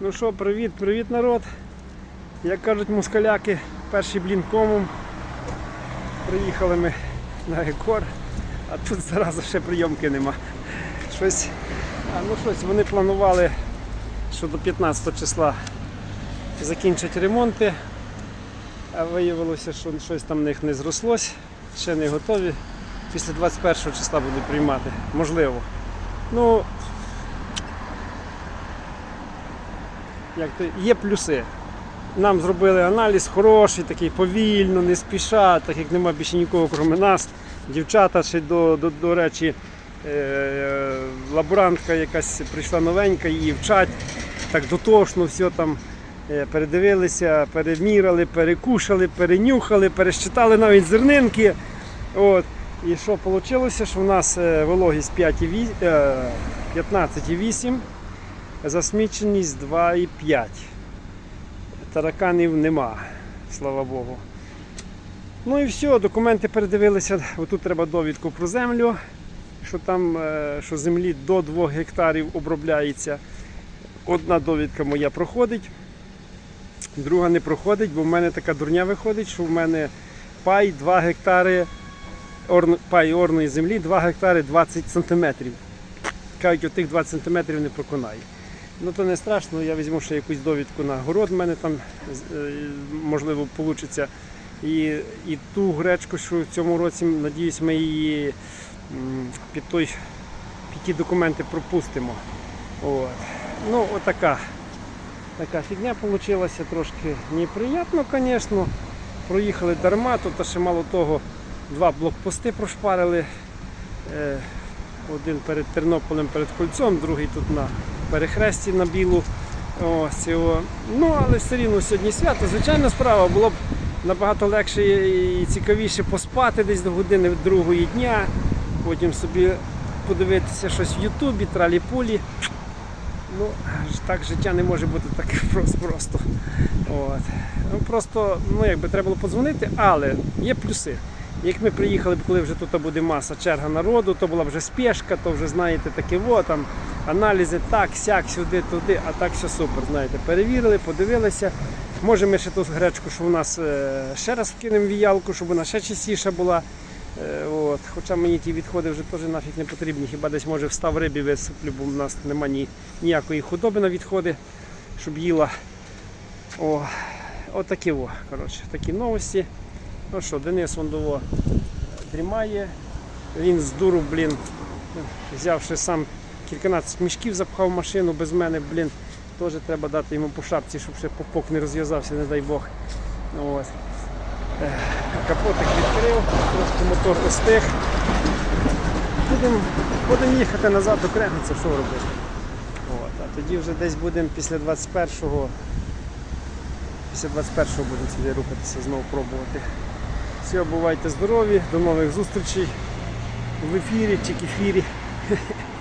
Ну що, привіт, привіт народ. Як кажуть москаляки, перший блін комом. Приїхали ми на Екор, а тут зараза ще прийомки нема. Щось, ну щось вони планували, що до 15 числа закінчать ремонти, а виявилося, що щось там в них не зрослось, ще не готові. Після 21 числа будуть приймати. Можливо. Ну, як то, є плюси. Нам зробили аналіз хороший, такий повільно, не спіша, так як нема більше нікого, крім нас. Дівчата ще до, до, до речі, е, лаборантка якась прийшла новенька, її вчать. Так дотошно все там е, передивилися, переміряли, перекушали, перенюхали, пересчитали навіть зернинки. От. І що вийшло, що в нас е, вологість 5,8, е, 15,8, засміченість 2,5. Тараканів нема, слава Богу. Ну і все, документи передивилися. Отут треба довідку про землю, що там е, що землі до 2 гектарів обробляється. Одна довідка моя проходить, друга не проходить, бо в мене така дурня виходить, що в мене пай 2 гектари орн- пай орної землі 2 гектари 20 сантиметрів. Кажуть, отих 20 сантиметрів не проконає. Ну то не страшно, я візьму ще якусь довідку на город, в мене там е, можливо вийде. І, і ту гречку, що в цьому році, надіюсь, ми її під той під ті документи пропустимо. От. Ну, отака. Така фігня вийшла, трошки неприємно, звісно. Проїхали дарма, тут ще мало того, два блокпости прошпарили. Е, Один перед Тернополем, перед кольцом, другий тут на перехресті на білу. Ось цього. Ну, але все рівно сьогодні свято. Звичайна справа було б набагато легше і цікавіше поспати десь до години другої дня, потім собі подивитися щось в Ютубі, тралі-пулі. Ну, так життя не може бути так просто. От. Ну, просто ну, якби треба було подзвонити, але є плюси. Як ми приїхали, коли вже тут буде маса черга народу, то була вже спешка, то вже знаєте таке, о, там аналізи так, сяк, сюди, туди, а так все супер. Знаєте, перевірили, подивилися. Може ми ще ту гречку, що у нас е, ще раз вкинемо віялку, щоб вона ще чистіша була. Е, От. Хоча мені ті відходи вже теж нафіг не потрібні. Хіба десь може встав рибі висиплю, бо в нас немає ні, ніякої худоби на відходи, щоб їла. О, отакі о, коротше, такі новості. Ну що, Денис Вондово дрімає. Він з дуру, блін, взявши сам кільканадцять мішків, запхав машину без мене, блін. Теж треба дати йому по шапці, щоб ще попок не розв'язався, не дай Бог. Ну, От. Капотик відкрив, трошки мотор остиг. Будемо будем їхати назад до Кремниця, що робити. От. А тоді вже десь будемо після 21-го. Після 21-го будемо сюди рухатися, знову пробувати. Все, бувайте здорові, до нових зустрічей в ефірі чи кефірі.